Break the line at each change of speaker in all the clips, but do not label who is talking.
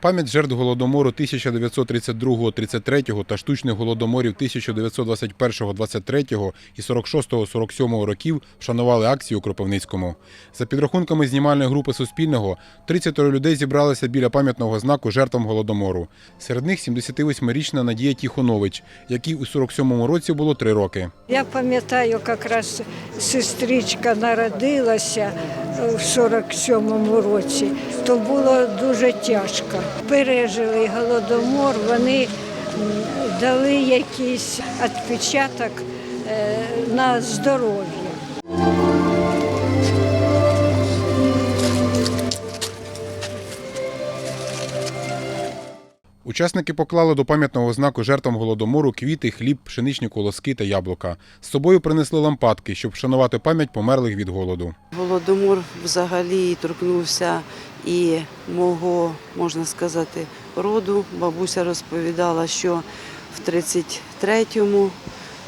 Пам'ять жертв голодомору 1932-33 та штучних голодоморів 1921-23 і 46-47 років вшанували акцію у Кропивницькому. За підрахунками знімальної групи Суспільного, 30 людей зібралися біля пам'ятного знаку жертвам голодомору. Серед них 78-річна Надія Тіхонович, якій у 47-му році було 3 роки.
Я пам'ятаю, якраз сестричка народилася в 47-му році, то було дуже тяжко. Пережили голодомор, вони дали якийсь відпечаток е, на здоров'я.
Учасники поклали до пам'ятного знаку жертвам голодомору квіти, хліб, пшеничні колоски та яблука. З собою принесли лампадки, щоб вшанувати пам'ять померлих від голоду.
Голодомор взагалі торкнувся і мого, можна сказати, роду. Бабуся розповідала, що в 33-му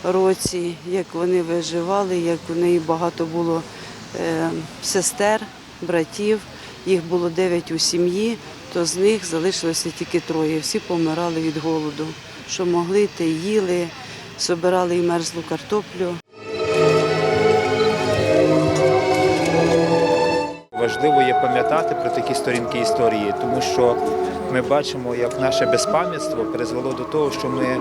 році, як вони виживали, як у неї багато було е, сестер, братів, їх було дев'ять у сім'ї, то з них залишилося тільки троє. Всі помирали від голоду. Що могли, те їли, собирали і мерзлу картоплю.
Важливо є пам'ятати про такі сторінки історії, тому що ми бачимо, як наше безпам'ятство призвело до того, що ми е,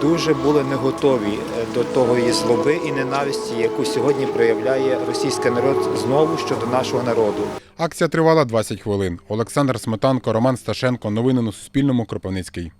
дуже були не готові е, до того злоби і ненависті, яку сьогодні проявляє російський народ знову щодо нашого народу.
Акція тривала 20 хвилин. Олександр Сметанко, Роман Сташенко. Новини на Суспільному. Кропивницький.